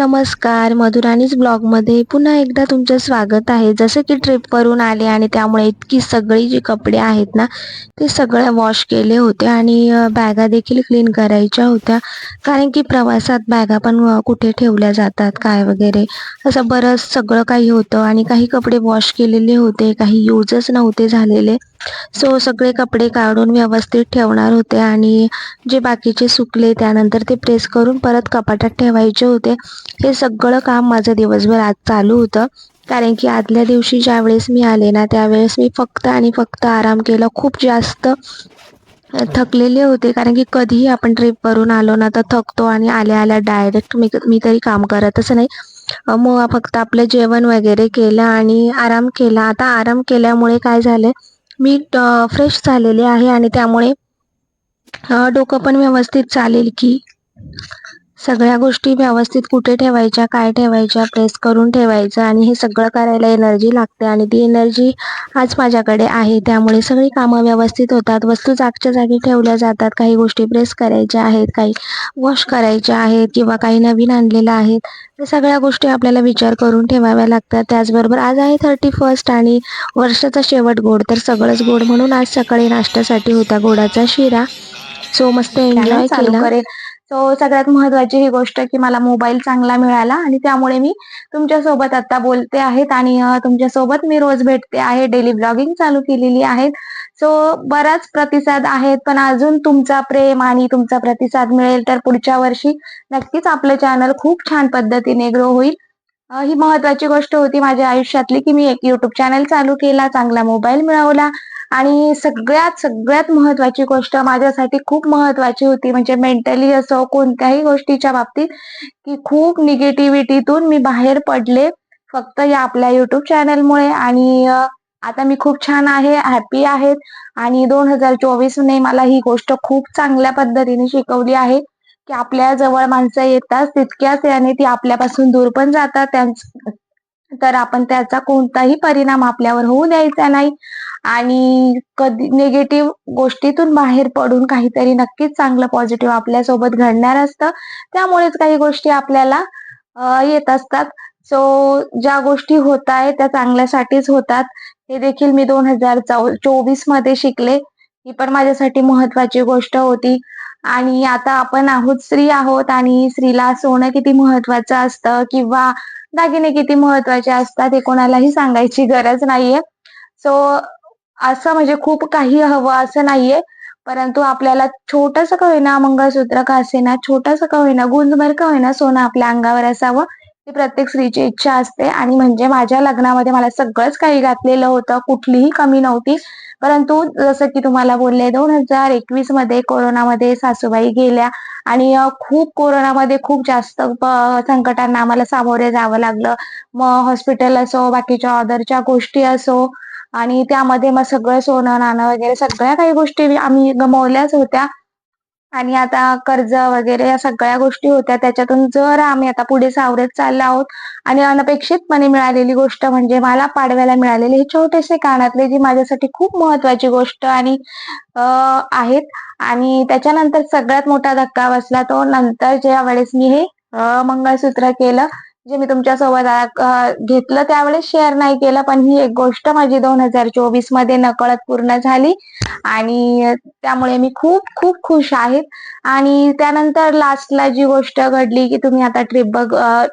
नमस्कार मधुराणीच ब्लॉगमध्ये पुन्हा एकदा तुमचं स्वागत आहे. जसं की ट्रिपवरून आले आणि त्यामुळे इतकी सगळी जी कपडे आहेत ना ते सगळं वॉश केले होते आणि बॅगा देखील क्लीन करायच्या होत्या. कारण की प्रवासात बॅगा पण कुठे ठेवल्या जातात काय वगैरे. असं बरंच सगळं काही होतं आणि काही कपडे वॉश केलेले होते काही यूजच नव्हते झालेले. सो सगळे कपडे काढून व्यवस्थित ठेवणार होते आणि जे बाकीचे सुकले त्यानंतर ते प्रेस करून परत कपाटात ठेवायचे होते. हे सगळं काम माझं दिवसभर आज चालू होतं. कारण की आदल्या दिवशी ज्यावेळेस मी आले ना त्यावेळेस मी फक्त आणि फक्त आराम केला. खूप जास्त थकलेले होते. कारण की कधीही आपण ट्रिपवरून आलो ना तर थकतो आणि आल्या आल्या डायरेक्ट मी मी तरी काम करतच नाही. मग फक्त आपलं जेवण वगैरे केलं आणि आराम केला. आता आराम केल्यामुळे काय झालं मी फ्रेश झालेले आहे आणि त्यामुळे डोकं पण व्यवस्थित चालेल की. सगळ्या गोष्टी व्यवस्थित कुठे ठेवायच्या काय ठेवायच्या प्रेस करून ठेवायचं आणि हे सगळं करायला एनर्जी लागते आणि ती एनर्जी आज माझ्याकडे आहे. त्यामुळे सगळी कामं व्यवस्थित होतात. वस्तू जागच्या जागी ठेवल्या जातात. काही गोष्टी प्रेस करायच्या आहेत काही वॉश करायच्या आहेत किंवा काही नवीन आणलेलं आहेत. त्या सगळ्या गोष्टी आपल्याला विचार करून ठेवाव्या लागतात. त्याचबरोबर आज आहे थर्टी फर्स्ट आणि वर्षाचा शेवट गोड. तर सगळंच गोड म्हणून आज सकाळी नाश्त्यासाठी होता गोडाचा शिरा. सो मस्त एन्जॉय केला. सो सगळ्यात महत्वाची ही गोष्ट की मला मोबाईल चांगला मिळाला आणि त्यामुळे मी तुमच्यासोबत आता बोलते आहेत आणि तुमच्यासोबत मी रोज भेटते आहे. डेली ब्लॉगिंग चालू केलेली आहे. सो बराच प्रतिसाद आहेत पण अजून तुमचा प्रेम आणि तुमचा प्रतिसाद मिळेल तर पुढच्या वर्षी नक्कीच आपलं चॅनल खूप छान पद्धतीने ग्रो होईल. ही महत्वाची गोष्ट होती माझ्या आयुष्यातली की मी एक युट्यूब चॅनल चालू केला चांगला मोबाईल मिळवला. आणि सगळ्यात सगळ्यात महत्वाची गोष्ट माझ्यासाठी खूप महत्वाची होती म्हणजे मेंटली असो कोणत्याही गोष्टीच्या बाबतीत की खूप निगेटिव्हिटीतून मी बाहेर पडले फक्त या आपल्या युट्यूब चॅनलमुळे आणि आता मी खूप छान आहे हॅपी आहेत आणि दोन हजार चोवीसने मला ही गोष्ट खूप चांगल्या पद्धतीने शिकवली आहे की आपल्या जवळ माणसं येतात तितक्याच याने ती आपल्यापासून दूर पण जातात. तर आपण त्याचा कोणताही परिणाम आपल्यावर होऊ द्यायचा नाही. आणि कधी निगेटिव्ह गोष्टीतून बाहेर पडून काहीतरी नक्कीच चांगलं पॉझिटिव्ह आपल्यासोबत घडणार असतं. त्यामुळेच काही गोष्टी आपल्याला येत असतात. सो ज्या गोष्टी होत आहेत त्या चांगल्यासाठीच होतात. हे देखील मी दोन हजार चोवीसमध्ये शिकले. ही पण माझ्यासाठी महत्वाची गोष्ट होती. आणि आता आपण आहोत स्त्री आहोत आणि स्त्रीला सोनं किती महत्वाचं असतं किंवा दागिने किती महत्त्वाचे असतात हे कोणालाही सांगायची गरज नाहीये. सो असं म्हणजे खूप काही हवं असं नाहीये. परंतु आपल्याला छोटस का होईना मंगळसूत्र का असेना छोटस का होईना गुंजभर का होईना सोनं आपल्या अंगावर असावं ती प्रत्येक स्त्रीची इच्छा असते. आणि म्हणजे माझ्या लग्नामध्ये मला सगळंच काही घातलेलं होतं. कुठलीही कमी नव्हती. परंतु जसं की तुम्हाला बोलले दोन हजार एकवीसमध्ये कोरोनामध्ये सासूबाई गेल्या. आणि खूप कोरोनामध्ये खूप जास्त संकटांना आम्हाला सामोरे जावं लागलं. मग हॉस्पिटल असो बाकीच्या ऑदरच्या गोष्टी असो आणि त्यामध्ये मग सगळं सोनं नाणं वगैरे सगळ्या काही गोष्टी आम्ही गमावल्याच होत्या. आणि आता कर्ज वगैरे या सगळ्या गोष्टी होत्या. त्याच्यातून जर आम्ही आता पुढे सावरत चाललो आहोत. आणि अनपेक्षितपणे मिळालेली गोष्ट म्हणजे मला पाडव्याला मिळालेले हे छोटेसे कानातले जी माझ्यासाठी खूप महत्वाची गोष्ट आणि आहेत. आणि त्याच्यानंतर सगळ्यात मोठा धक्का बसला तो नंतर ज्या वेळेस मी हे मंगळसूत्र केलं जे मी तुमच्यासोबत घेतलं त्यावेळेस शेअर नाही केलं पण ही एक गोष्ट माझी दोन हजार चोवीसमध्ये नकळत पूर्ण झाली. आणि त्यामुळे मी खूप खूप खुश आहे. आणि त्यानंतर लास्टला जी गोष्ट घडली की तुम्ही आता ट्रिप बघ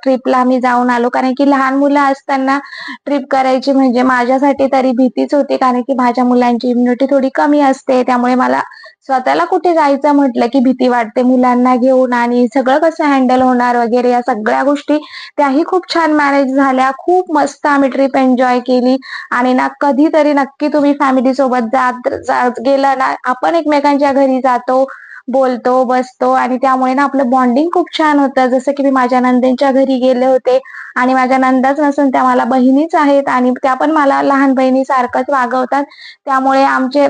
ट्रिपला मी जाऊन आलो. कारण की लहान मुलं असताना ट्रिप करायची म्हणजे माझ्यासाठी तरी भीतीच होती. कारण की माझ्या मुलांची इम्युनिटी थोडी कमी असते. त्यामुळे मला स्वतःला कुठे जायचं म्हटलं की भीती वाटते मुलांना घेऊन आणि सगळं कसं हँडल होणार वगैरे या सगळ्या गोष्टी त्याही खूप छान मॅनेज झाल्या. खूप मस्त आम्ही ट्रिप एन्जॉय केली. आणि ना कधीतरी नक्की तुम्ही फॅमिली सोबत जात गेला ना आपण एकमेकांच्या घरी जातो बोलतो बसतो आणि त्यामुळे ना आपलं बॉन्डिंग खूप छान होतं. जसं की मी माझ्या नंदेच्या घरी गेले होते आणि माझ्या नंदाच नसून त्या मला बहिणीच आहेत आणि त्या पण मला लहान बहिणीसारखंच वागवतात. त्यामुळे आमचे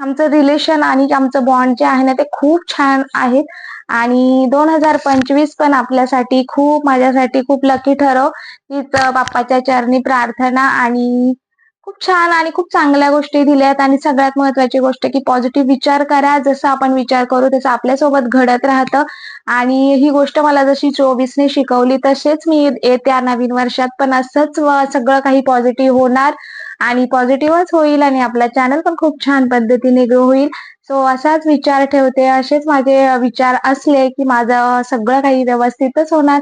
आमचं रिलेशन आणि आमचं बॉन्ड जे आहे ना ते खूप छान आहेत आणि दोन हजार पंचवीस पण आपल्यासाठी खूप माझ्यासाठी खूप लकी ठरव. हीच बाप्पाच्या चरणी प्रार्थना आणि खूप छान आणि खूप चांगल्या गोष्टी दिल्यात. आणि सगळ्यात महत्वाची गोष्ट की पॉझिटिव्ह विचार करा. जसं आपण विचार करू तसं आपल्यासोबत घडत राहतं. आणि ही गोष्ट मला जशी चोवीसने शिकवली तसेच मी येत्या नवीन वर्षात पण असंच सगळं काही पॉझिटिव्ह होणार. आणि पॉझिटिव्हच होईल आणि आपला चॅनल पण खूप छान पद्धतीने ग्रो होईल. सो असाच विचार ठेवते. असेच माझे विचार असले की माझं सगळं काही व्यवस्थितच होणार.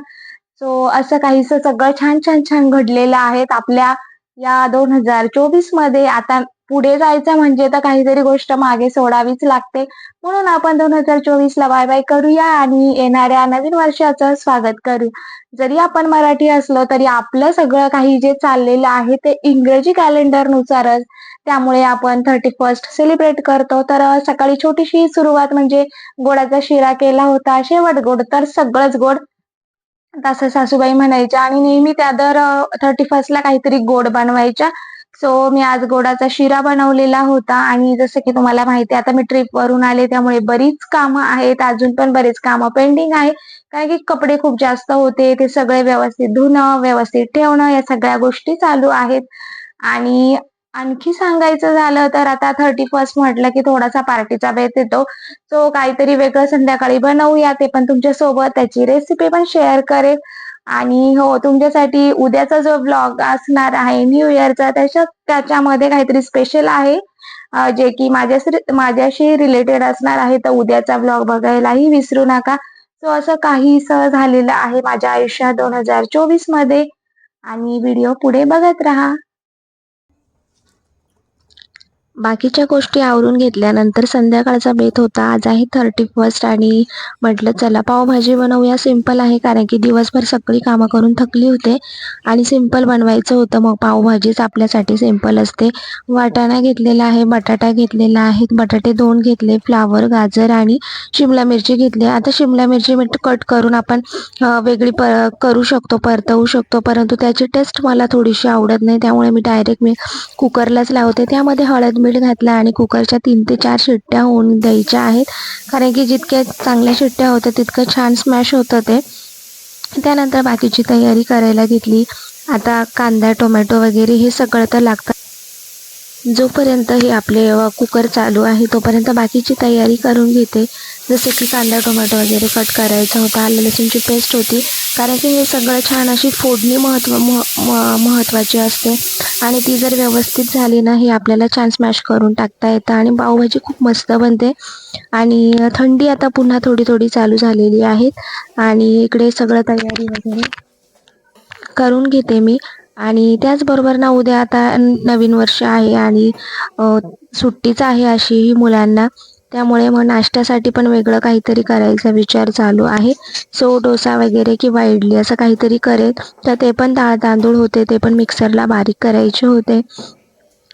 सो असं काहीसं सगळं छान छान छान घडलेलं आहेत आपल्या या दोन हजार चोवीसमध्ये. आता पुढे जायचं म्हणजे तर काहीतरी गोष्ट मागे सोडावीच लागते. म्हणून आपण दोन हजार चोवीस ला बाय बाय करूया आणि येणाऱ्या नवीन वर्षाचं स्वागत करू. जरी आपण मराठी असलो तरी आपलं सगळं काही जे चाललेलं आहे ते इंग्रजी कॅलेंडर नुसारच. त्यामुळे आपण थर्टी फर्स्ट सेलिब्रेट करतो. तर सकाळी छोटीशी सुरुवात म्हणजे गोडाचा शिरा केला होता. शेवट गोड तर सगळंच गोड. तसं सासूबाई म्हणायच्या आणि नेहमी त्या दर थर्टी फर्स्ट ला काहीतरी गोड बनवायच्या. सो मी आज गोडाचा शिरा बनवलेला होता आणि जसं की तुम्हाला माहिती आता मी ट्रिप वरून आले त्यामुळे बरीच कामं आहेत अजून पण बरेच कामं पेंडिंग आहे कारण की कपडे खूप जास्त होते ते सगळे व्यवस्थित धुणं व्यवस्थित ठेवणं या सगळ्या गोष्टी चालू आहेत. आणि आणखी सांगायचं झालं तर आता थर्टी फर्स्ट म्हटलं की थोडासा पार्टीचा बेत येतो सो काहीतरी वेगळं संध्याकाळी बनवूया ते पण तुमच्यासोबत त्याची रेसिपी पण शेअर करेल आणि हो तुमच्यासाठी उद्याचा जो ब्लॉग असणार आहे न्यू इयरचा त्याच्या त्याच्यामध्ये काहीतरी स्पेशल आहे. जे की माझ्याशी माझ्याशी रिलेटेड असणार आहे तर उद्याचा ब्लॉग बघायलाही विसरू नका. सो असं काहीस झालेलं आहे माझ्या आयुष्यात दोन हजार चोवीसमध्ये. आणि व्हिडिओ पुढे बघत राहा. बाकीच्या गोष्टी आवरून घेतल्यानंतर संध्याकाळचा बेत होता. आज आहे थर्टी फर्स्ट आणि म्हटलं चला पावभाजी बनवूया. सिंपल आहे कारण की दिवसभर सगळी कामं करून थकली होते. आणि सिंपल बनवायचं होतं मग पावभाजीच आपल्यासाठी सिंपल असते. वाटाणा घेतलेला आहे बटाटा घेतलेला आहे बटाटे दोन घेतले फ्लावर गाजर आणि शिमला मिरची घेतली. आता शिमला मिरची कट करून आपण वेगळी प करू शकतो परतवू शकतो. परंतु त्याची टेस्ट मला थोडीशी आवडत नाही त्यामुळे मी डायरेक्ट मी कुकरलाच लावते. त्यामध्ये हळद मीठ घातलं आणि कुकरच्या तीन ते चार शिट्ट्या होऊन द्यायच्या आहेत. कारण की जितक्या चांगल्या शिट्ट्या होत्या तितकं छान स्मॅश होतं ते. त्यानंतर बाकीची तयारी करायला घेतली. आता कांदा टोमॅटो वगैरे हे सगळं तर लागतं. जोपर्यंत हे आपले कुकर चालू आहे तोपर्यंत बाकीची तयारी करून घेते. जसे की कांदा टोमॅटो वगैरे कट करायचा होता आलं लसूणची पेस्ट होती. कारण की हे सगळं छान अशी फोडणी महत्त्व महत्त्वाची असते. आणि ती जर व्यवस्थित झाली ना ही आपल्याला छान स्मॅश करून टाकता येतं आणि पावभाजी खूप मस्त बनते. आणि थंडी आता पुन्हा थोडी थोडी चालू झालेली आहे. आणि इकडे सगळं तयारी वगैरे करून घेते मी. आणि त्याचबरोबर ना उद्या आता नवीन वर्ष आहे आणि सुट्टीच आहे अशी ही मुलांना. त्यामुळे मग नाश्त्यासाठी पण वेगळं काहीतरी करायचा विचार चालू आहे. सो डोसा वगैरे किंवा इडली असं काहीतरी करेल. तर ते पण डाळ तांदूळ होते ते पण मिक्सरला बारीक करायचे होते.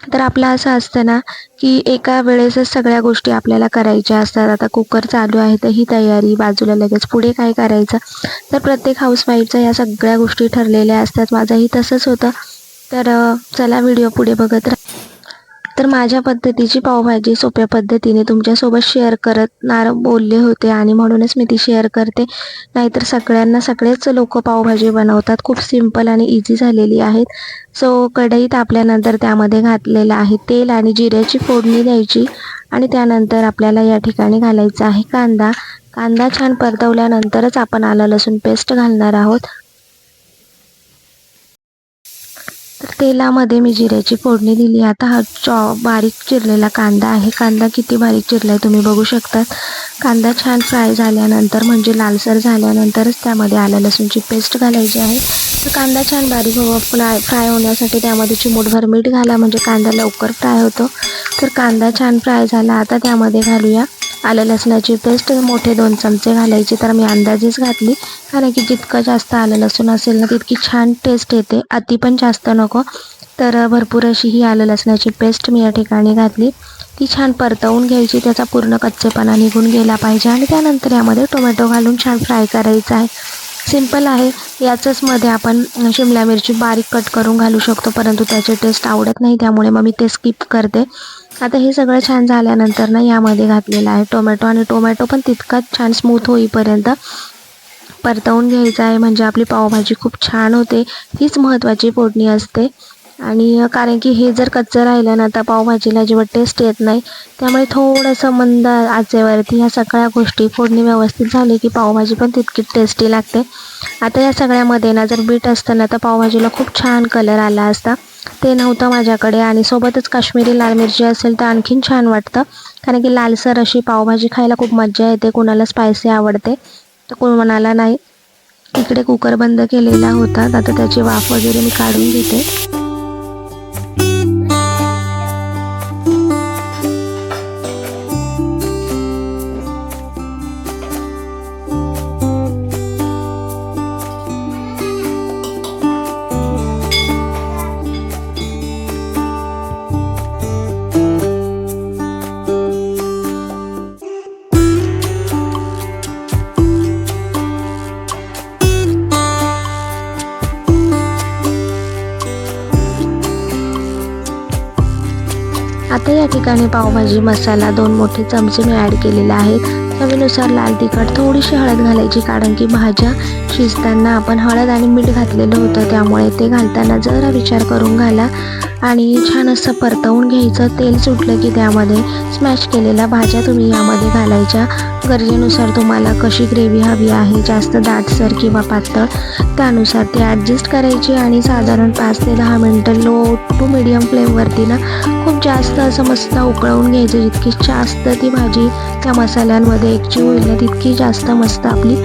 तर आपलं असं असतं ना की एका वेळेसच सगळ्या गोष्टी आपल्याला करायच्या असतात. आता कुकर चालू आहे तर ही तयारी बाजूला लगेच पुढे काय करायचं? तर प्रत्येक हाऊसवाईफचा या सगळ्या गोष्टी ठरलेल्या असतात. माझंही तसंच होतं. तर चला व्हिडिओ पुढे बघत राहा. तर माझ्या पद्धतीची पावभाजी सोप्या पद्धतीने तुमच्यासोबत शेअर करणार बोलले होते आणि म्हणूनच मी ती शेअर करते. नाहीतर सगळ्यांना सगळेच लोक पावभाजी बनवतात. खूप सिंपल आणि इझी झालेली आहेत. सो कढईत आपल्यानंतर त्यामध्ये घातलेलं आहे तेल आणि जिऱ्याची फोडणी द्यायची आणि त्यानंतर आपल्याला या ठिकाणी घालायचा आहे कांदा. कांदा छान परतवल्यानंतरच आपण आलं लसूण पेस्ट घालणार आहोत. तर तेलामध्ये मी जिऱ्याची फोडणी दिली. आता हा चॉ बारीक चिरलेला कांदा आहे. कांदा किती बारीक चिरला आहे तुम्ही बघू शकतात. कांदा छान फ्राय झाल्यानंतर म्हणजे लालसर झाल्यानंतरच त्यामध्ये आलं लसूणची पेस्ट घालायची आहे. तर कांदा छान बारीक हो फ्राय फ्राय होण्यासाठी त्यामध्ये चिमूटभर मीठ घाला म्हणजे कांदा लवकर फ्राय होतो. तर कांदा छान फ्राय झाला. आता त्यामध्ये घालूया आलं लसणाची पेस्ट मोठे दोन चमचे घालायचे तर मी अंदाजेच घातली. कारण की जितकं जास्त आलं लसूण असेल ना तितकी छान टेस्ट येते. अति पण जास्त नको. तर भरपूर अशी ही आलं लसणाची पेस्ट मी या ठिकाणी घातली. ती छान परतवून घ्यायची त्याचा पूर्ण कच्चेपणा निघून गेला पाहिजे. आणि त्यानंतर यामध्ये टोमॅटो घालून छान फ्राय करायचा आहे. सिंपल आहे. याचंच मध्ये आपण शिमला मिरची बारीक कट करून घालू शकतो परंतु त्याचे टेस्ट आवडत नाही त्यामुळे मग मी ते स्किप करते. आता हे सगळं छान झाल्यानंतर ना यामध्ये घातलेलं आहे. टोमॅटो आणि टोमॅटो पण तितकाच छान स्मूथ होईपर्यंत परतवून घ्यायचं आहे. म्हणजे आपली पावभाजी खूप छान होते. हीच महत्त्वाची फोडणी असते. आणि कारण की हे जर कच्चं राहिलं ना तर पावभाजीला अजिबात टेस्ट येत नाही. त्यामुळे थोडंसं मंद आचेवरती ह्या सगळ्या गोष्टी फोडणी व्यवस्थित झाली की पावभाजी पण तितकी टेस्टी लागते. आता या सगळ्यामध्ये ना जर बीट असतं ना तर पावभाजीला खूप छान कलर आला असता. ते नव्हतं माझ्याकडे आणि सोबतच काश्मीरी लाल मिरची असेल तर आणखीन छान वाटतं. कारण की लालसर अशी पावभाजी खायला खूप मज्जा येते कोणाला स्पायसी आवडते. तर कोणाला नाही इकडे कुकर बंद केलेला होता आता त्याची वाफ वगैरे मी काढून घेते. आता या ठिकाणी पावभाजी मसाला दोन मोठे चमचे मी ॲड केलेले आहेत. चवीनुसार लाल तिखट थोडीशी हळद घालायची कारण की भाज्या शिजताना आपण हळद आणि मीठ घातलेलं होतं त्यामुळे ते घालताना जरा विचार करून घाला. आणि छान असं परतवून घ्यायचं. तेल सुटलं की त्यामध्ये स्मॅश केलेल्या भाज्या तुम्ही यामध्ये घालायच्या. गरजेनुसार तुम्हाला कशी ग्रेव्ही हवी आहे जास्त दाटसर किंवा पातळ त्यानुसार ती ॲडजस्ट करायची आणि साधारण पाच ते दहा मिनटं लो टू मिडियम फ्लेमवरती ना खूप जास्त असं मस्त उकळवून घ्यायचं. जितकी जास्त ती भाजी त्या मसाल्यांमध्ये एकजीव होईल ना तितकी जास्त मस्त आपली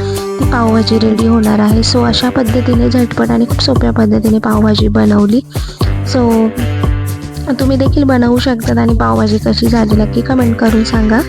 ती पावभाजी रेडी होणार आहे. सो अशा पद्धतीने झटपट आणि खूप सोप्या पद्धतीने पावभाजी बनवली. सो तुम्ही देखील बनवू शकतात आणि पावभाजी कशी झाली नक्की कमेंट करून सांगा.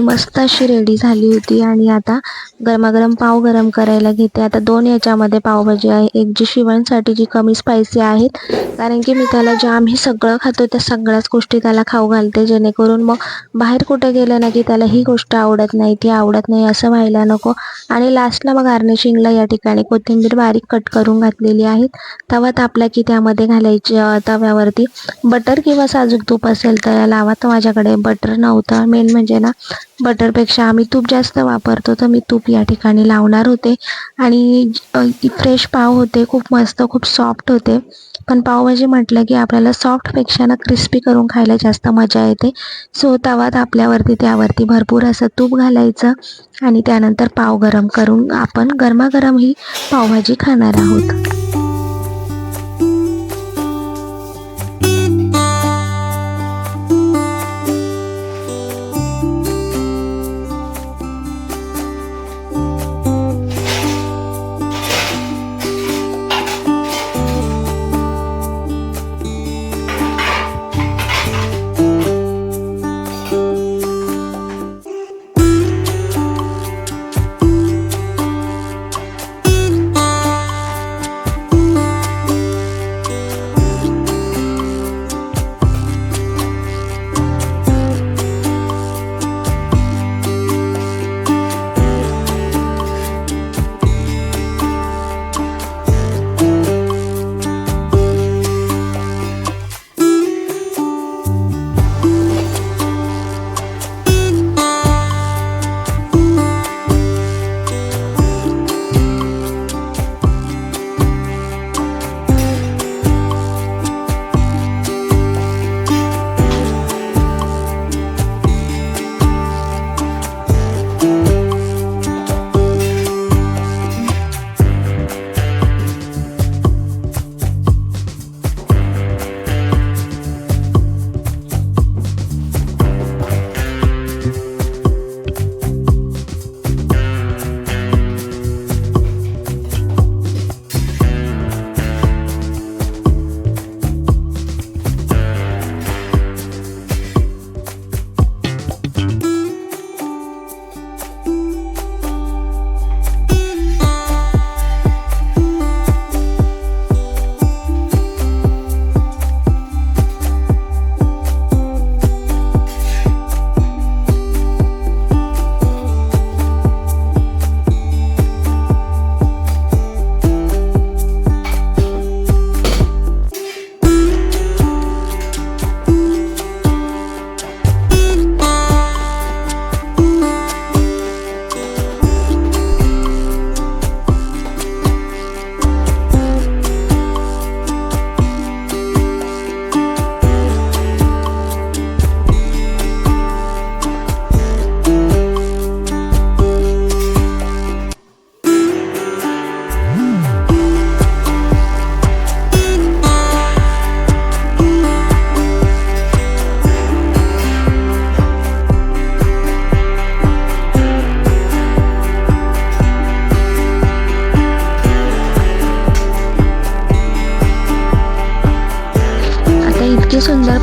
मस्त अशी रेडी झाली होती आणि आता गरमागरम पाव गरम करायला घेते. आता दोन याच्यामध्ये पावभाजी आहे. एक जी शिवणसाठी जी कमी स्पायसी आहेत. कारण की मी त्याला जाम हे सगळं खातो त्या सगळ्याच गोष्टी त्याला खाऊ घालते. जेणेकरून मग बाहेर कुठं गेलं ना की त्याला ही गोष्ट आवडत नाही ती आवडत नाही असं व्हायला नको. आणि लास्टला मग गार्निशिंगला या ठिकाणी कोथिंबीर बारीक कट करून घातलेली आहेत. तवा तापला की त्यामध्ये घालायची तव्यावरती. बटर किंवा साजूक तूप असेल तर लावा. तर माझ्याकडे बटर नव्हतं. मेन म्हणजे ना बटरपेक्षा आम्ही तूप जास्त वापरतो तर मी तूप या ठिकाणी लावणार होते. आणि फ्रेश पाव होते खूप मस्त खूप सॉफ्ट होते. पण पावभाजी म्हटलं की आपल्याला सॉफ्टपेक्षा ना क्रिस्पी करून खायला जास्त मजा येते. सो तवात आपल्यावरती त्यावरती भरपूर असं तूप घालायचं आणि त्यानंतर पाव गरम करून आपण गरमागरम ही पावभाजी खाणार आहोत.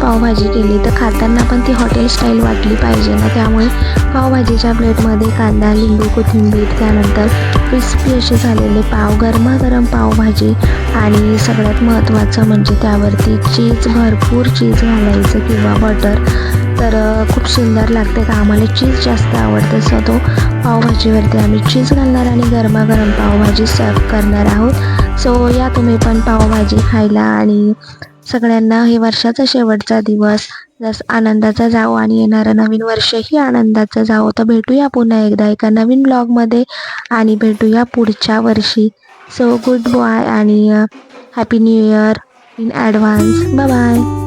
पावभाजी केली तर खाताना पण ती हॉटेल स्टाईल वाटली पाहिजे ना? त्यामुळे पावभाजीच्या प्लेटमध्ये कांदा लिंबू कोथिंबीर त्यानंतर क्रिस्पी असे झालेले पाव गरमागरम पावभाजी आणि सगळ्यात महत्त्वाचं म्हणजे त्यावरती चीज भरपूर चीज घालायचं किंवा बटर तर खूप सुंदर लागते का? आम्हाला चीज जास्त आवडते. सो तो पावभाजीवरती आम्ही चीज घालणार आणि गरमागरम पावभाजी सर्व करणार आहोत. सो या तुम्ही पण पावभाजी खायला आणि सगळ्यांना हे वर्षाचा शेवटचा दिवस. जस आनंदाचा जावो आणि येणारं नवीन वर्षही आनंदाचं जावो. तर भेटूया पुन्हा एकदा एका नवीन ब्लॉगमध्ये आणि भेटूया पुढच्या वर्षी. सो गुड बॉय आणि happy new year in advance bye